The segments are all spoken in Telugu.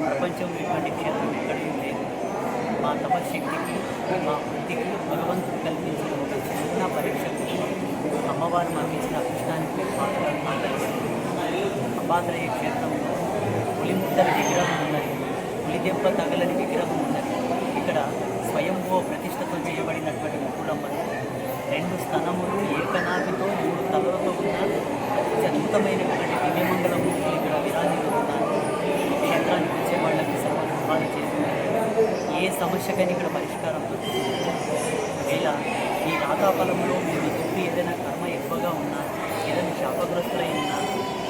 ప్రపంచం ఇటువంటి క్షేత్రం ఎక్కడ లేదు మా తపశక్తికి మా వృత్తికి భగవంతుడు కల్పించిన ఒక చిన్న పరీక్షకు అమ్మవారు మాకు ఇచ్చిన అదృష్టానికి పాత్రలు మాట్లాడుతున్నాం అపాత్రయ క్షేత్రంలో పులిముద్దల విగ్రహం ఉన్నది. పులి దెబ్బ తగలని విగ్రహం ఉన్నది. ఇక్కడ స్వయంభూ ప్రతిష్టతో చేయబడినటువంటి ముకులమ్మలు రెండు స్థలములు ఏకనాభితో మూడు తలలతో ఉన్న అత్యద్భుతమైనటువంటి దివ్యమంగళమూర్తులు ఇక్కడ విరాజిల్లుతున్నారు ఈ క్షేత్రానికి వచ్చే వాళ్ళకి చేసి ఏ సమస్యకైనా ఇక్కడ పరిష్కారం ఒకవేళ ఈ రాతాఫలంలో మీరు చుట్టూ ఏదైనా కర్మ ఎక్కువగా ఉన్నా ఏదైనా శాపగ్రస్తులై ఉన్నా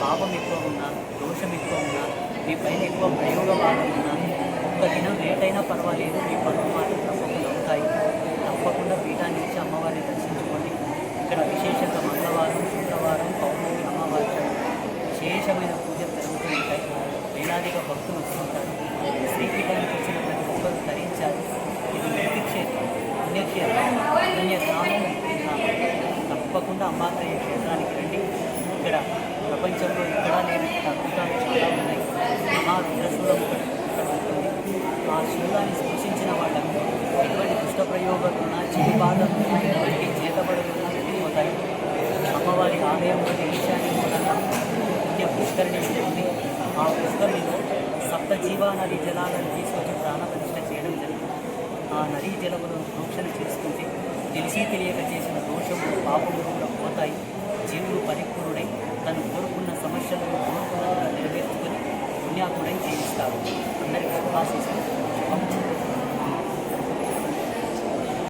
పాపం ఎక్కువ ఉన్నా దోషం ఎక్కువ ఉన్నా మీ పైన ఎక్కువ ప్రయోగవాదం ఉన్నా ఒక్క దినం లేట్ అయినా పర్వాలేదు మీ పనులు మాత్రం తప్పకుండా అవుతాయి తప్పకుండా పీఠాన్ని ఇచ్చి అమ్మవారిని దర్శించుకోండి. ఇక్కడ విశేషంగా మంగళవారం శుక్రవారం పౌర్ణమి అమావాస్య విశేషమైన పూజలు జరుగుతూ ఉంటాయి. వేలాదిగా భక్తులు వస్తుంటారు శ్రీపీఠానికి వచ్చిన ప్రతి ఒక్కరు ధరించాలి ఇది వ్యక్తి పుణ్యక్షేత్రం తప్పకుండా అంబాకయ్య క్షేత్రానికి రండి ఇక్కడ ప్రపంచంలో ఇక్కడ లేని అద్భుతాలు చాలా ఉన్నాయి మహా రుద్రశూలం ఇక్కడ ఉంటుంది ఆ శూలాన్ని స్పృశించిన వాళ్ళకు ఎటువంటి దుష్ట ప్రయోగాలు ఉన్నా చెడు బాధలు ఎటువంటి చేతబడులు పోతాయి అమ్మవారి ఆలయంలో ఈశాన్య విషయాన్ని ముఖ్య పుష్కరణి ఉంటుంది ఆ పుష్కరణి జీవా నది జలాలను తీసుకొచ్చి ప్రాణప్రతిష్ఠ చేయడం జరిగింది. ఆ నదీ జలములను రోక్షణ చేసుకుంటే తెలిసి తెలియక చేసిన దోషములు పాపములు కూడా పోతాయి. జీవుడు పరిపూర్ణుడై తను కోరుకున్న సమస్యలను కోరుకున్నట్టుగా నెరవేర్చుకొని పుణ్యాకుడై జీవిస్తారు అందరికీ శుభాశిస్తుంది